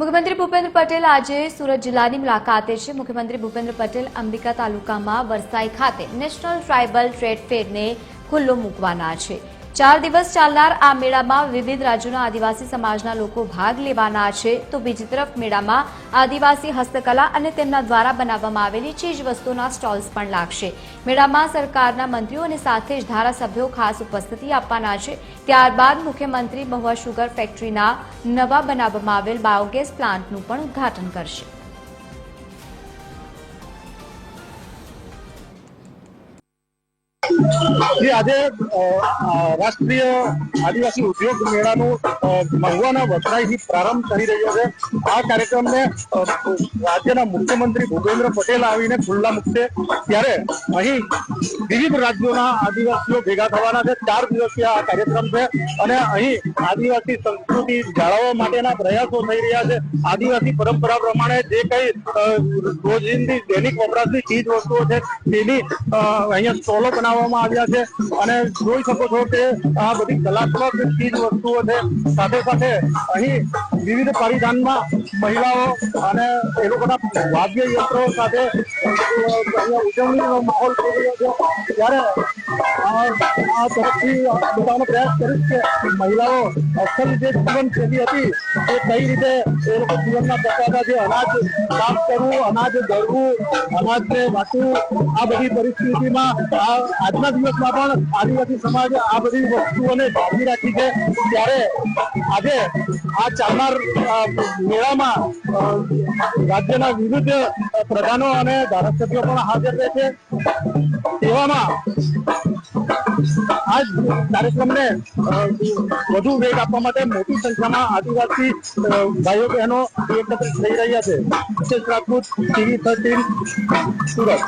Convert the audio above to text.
મુખ્યમંત્રી ભૂપેન્દ્ર પટેલ આજે સુરત જિલ્લાની મુલાકાતે છે. મુખ્યમંત્રી ભૂપેન્દ્ર પટેલ અંબિકા તાલુકામાં વરસાઈ ખાતે નેશનલ ટ્રાઇબલ ટ્રેડ ફેરને ખુલ્લો મૂકવાના છે. ચાર દિવસ ચાલનાર આ મેળામાં વિવિધ રાજ્યોના આદિવાસી સમાજના લોકો ભાગ લેવાના છે. તો બીજી તરફ મેળામાં આદિવાસી હસ્તકલા અને તેમના દ્વારા બનાવવામાં આવેલી ચીજ વસ્તુઓના સ્ટોલ્સ પણ લાગશે. મેળામાં સરકારના મંત્રીઓ અને સાથે જ ધારાસભ્યો ખાસ ઉપસ્થિતિ આપવાના છે. ત્યારબાદ મુખ્યમંત્રી મહુવા શુગર ફેક્ટરીના નવા બનાવવામાં આવેલ બાયોગેસ પ્લાન્ટનું પણ ઉદ્ઘાટન કરશે. જે આજે રાષ્ટ્રીય આદિવાસી ઉદ્યોગ મેળાનું અ, મહુવાના વસરાઈથી પ્રારંભ કરી રહ્યો છે. આ કાર્યક્રમને રાજ્યના મુખ્યમંત્રી ભૂપેન્દ્ર પટેલ આવીને ખુલ્લા મૂકશે ત્યારે અહીં વિવિધ રાજ્યોના આદિવાસીઓ ભેગા થવાના છે. ચાર દિવસીય આ કાર્યક્રમ છે અને અહીં આદિવાસી સંસ્કૃતિ જાળવવા માટેના પ્રયાસો થઈ રહ્યા છે. આદિવાસી પરંપરા પ્રમાણે જે કઈ રોજિંદી દૈનિક વપરાશની ચીજ વસ્તુઓ છે તેની અહીંયા સ્ટોલો બનાવવામાં આવ્યા છે અને જોઈ શકો છો કે આ બધી કલાત્મક ચીજ વસ્તુઓ છે. સાથે સાથે અહીં વિવિધ પરિધાનમાં મહિલાઓ અને એ લોકોના વાદ્ય યંત્રો સાથે ઉજવણીનો માહોલ થઈ રહ્યો છે. ત્યારે આ તરફથી બતાવવાનો પ્રયાસ કરીશ કે મહિલાઓ અસલ જે જીવનશૈલી હતી, એ કઈ રીતે એ લોકો જીવનમાં બતાવતા જે અનાજ સાફ કરવું, અનાજ દળવું અનાજને વાંચવું આ બધી પરિસ્થિતિમાં આ આજના દિવસમાં પણ આદિવાસી સમાજ આ બધી વસ્તુઓને જાળવી રાખી છે. ત્યારે આજે આ ચાલનાર મેળામાં રાજ્યના વિવિધ પ્રધાનો અને ધારાસભ્યો પણ હાજર રહે છે. તેવામાં આ કાર્યક્રમને વધુ વેગ આપવા માટે મોટી સંખ્યામાં આદિવાસી ભાઈઓ બહેનો એકત્રિત થઈ રહ્યા છે. વિશેષ રાજપૂત ટીવી થર્ટીન સુરત.